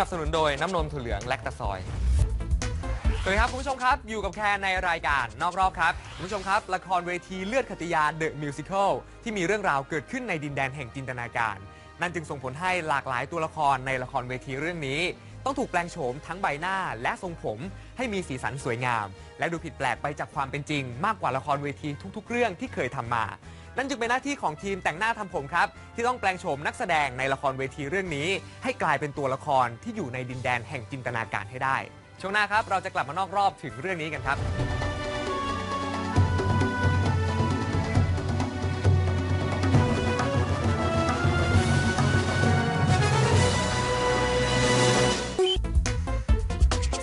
นับสนุนโดยน้ำนมถั่วเหลืองแลคตาซอยสวัสดีครับคุณผู้ชมครับอยู่กับแคนในรายการนอกรอบครับคุณผู้ชมครับ ละครเวทีเลือดคติยาเดอะมิวสิควลที่มีเรื่องราวเกิดขึ้นในดินแดนแห่งจินตนาการ นั่นจึงส่งผลให้หลากหลายตัวละครในละครเวทีเรื่องนี้ ต้องถูกแปลงโฉมทั้งใบหน้าและทรงผมให้มีสีสันสวยงาม และดูผิดแปลกไปจากความเป็นจริง มากกว่าละครเวทีทุก ๆ เรื่องที่เคยทำมา นั่นจึงเป็นหน้าที่ของทีมแต่งหน้าทำผมครับ ที่ต้องแปลงโฉมนักแสดงในละครเวทีเรื่องนี้ ให้กลายเป็นตัวละครที่อยู่ในดินแดนแห่งจินตนาการให้ได้ ช่วงหน้าครับเราจะกลับมานอกรอบถึงเรื่องนี้กันครับ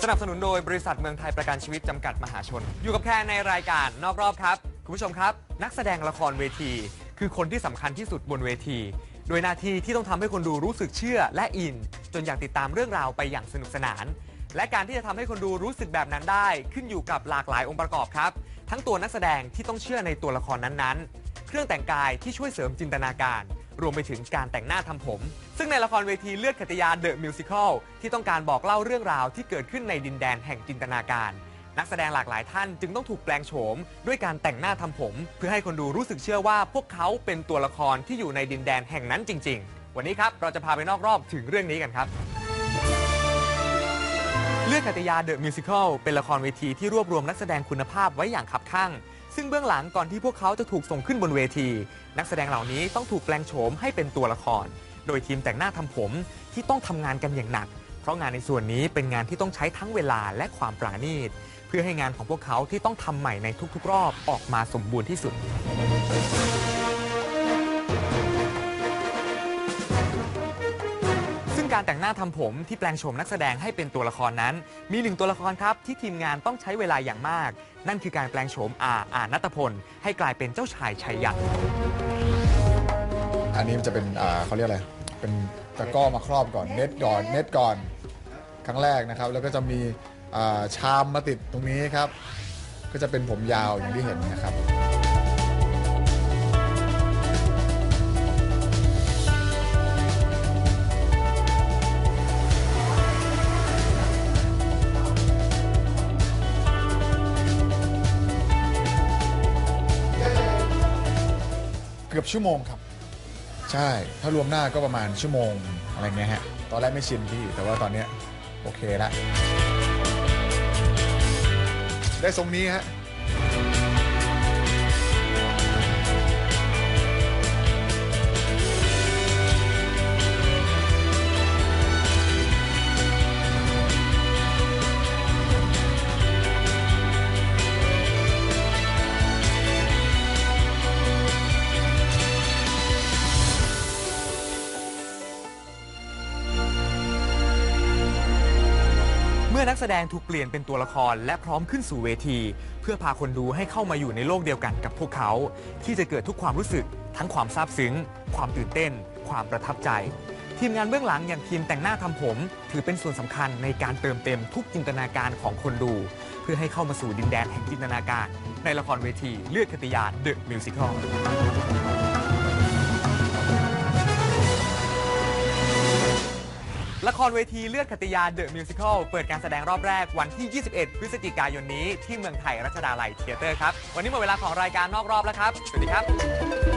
สนับสนุนโดยบริษัทเมืองไทยประกันชีวิตจำกัดมหาชน อยู่กับแค่ในรายการนอกรอบครับ คุณผู้ชมครับ นักแสดงละครเวที คือคนที่สำคัญที่สุดบนเวที โดยหนาทีที่ต้องทำให้คนดูรู้สึกเชื่อและอิน จนอยากติดตามเรื่องราวไปอย่างสนุกสนาน และการที่จะทำให้คนดูรู้สึกแบบนั้นได้ ขึ้นอยู่กับหลากหลายองค์ประกอบครับ ทั้งตัวนักแสดงที่ต้องเชื่อในตัวละครนั้นๆ เครื่องแต่งกายที่ช่วยเสริมจินตนาการ รวมไปถึงการแต่งหน้าทำผม ซึ่งในละครเวทีเลือดขตยาเดอะมิวสิควลที่ต้องการบอกเล่าเรื่องราวที่เกิดขึ้นในดินแดนแห่งจินตนาการ นักแสดงหลากหลายท่านจึงต้องถูกแปลงโฉม ด้วยการแต่งหน้าทำผม เพื่อให้คนดูรู้สึกเชื่อว่าพวกเขาเป็นตัวละครที่อยู่ในดินแดนแห่งนั้นจริง ๆ วันนี้ครับเราจะพาไปนอกรอบถึงเรื่องนี้กันครับ เลือดกัตยาเดอะมิวสิควลเป็นละครเวทีที่รวบรวมนักแสดงคุณภาพไว้อย่างคับข้างซึ่งเบื้องหลังก่อนที่พวกเขาจะถูกส่งขึ้นบนเวที นักแสดงเหล่านี้ต้องถูกแปลงโฉมให้เป็นตัวละคร โดยทีมแต่งหน้าทำผมที่ต้องทำงานกันอย่างหนัก เพราะงานในส่วนนี้เป็นงานที่ต้องใช้ทั้งเวลาและความปราณีต เพื่อให้งานของพวกเขาที่ต้องทำใหม่ในทุกๆ รอบออกมาสมบูรณ์ที่สุด ซึ่งการแต่งหน้าทำผมที่แปลงโฉมนักแสดงให้เป็นตัวละครนั้น มีหนึ่งตัวละครครับที่ทีมงานต้องใช้เวลาอย่างมาก นั่นคือการแปลงโฉมอาอานัตพล ให้กลายเป็นเจ้าชายชัยยันอันนี้มันจะเป็นอ่าเขาเรียกอะไร เป็น ตะกร้อมาครอบก่อนเน็ตก่อนเน็ตก่อนครั้งแรกนะครับ แล้วก็จะมีอ่าชามมาติดตรงนี้ครับ ก็จะเป็นผมยาวอย่างที่เห็นนะครับเกือบชั่วโมงครับ ใช่ ถ้ารวมหน้าก็ประมาณชั่วโมงอะไรเงี้ยฮะ ตอนแรกไม่ชินพี่ แต่ว่าตอนเนี้ยโอเคละ ได้ทรงนี้ฮะ อนักแสดงถูกเปลี่ยนเป็นตัวละครและพร้อมขึ้นสู่เวที เพื่อพาคนดูให้เข้ามาอยู่ในโลกเดียวกันกับพวกเขา ที่จะเกิดทุกความรู้สึก ทั้งความซาบซึ้ง ความตื่นเต้น ความประทับใจ ทีมงานเบื้องหลังอย่างทีมแต่งหน้าทำผม ถือเป็นส่วนสำคัญในการเติมเต็มทุกจินตนาการของคนดู เพื่อให้เข้ามาสู่ดินแดนแห่งจินตนาการ ในละครเวทีเลือดคติยาเดอะมิวสิคล ละครเวทีเลือดขติยาเดอะมิวสิควลเปิดการแสดงรอบแรกวันที่ 21 พฤศจิกายนนี้ที่เมืองไทยรัชดาลัยเทเตอร์ครับ วันนี้หมดเวลาของรายการนอกรอบแล้วครับ สวัสดีครับ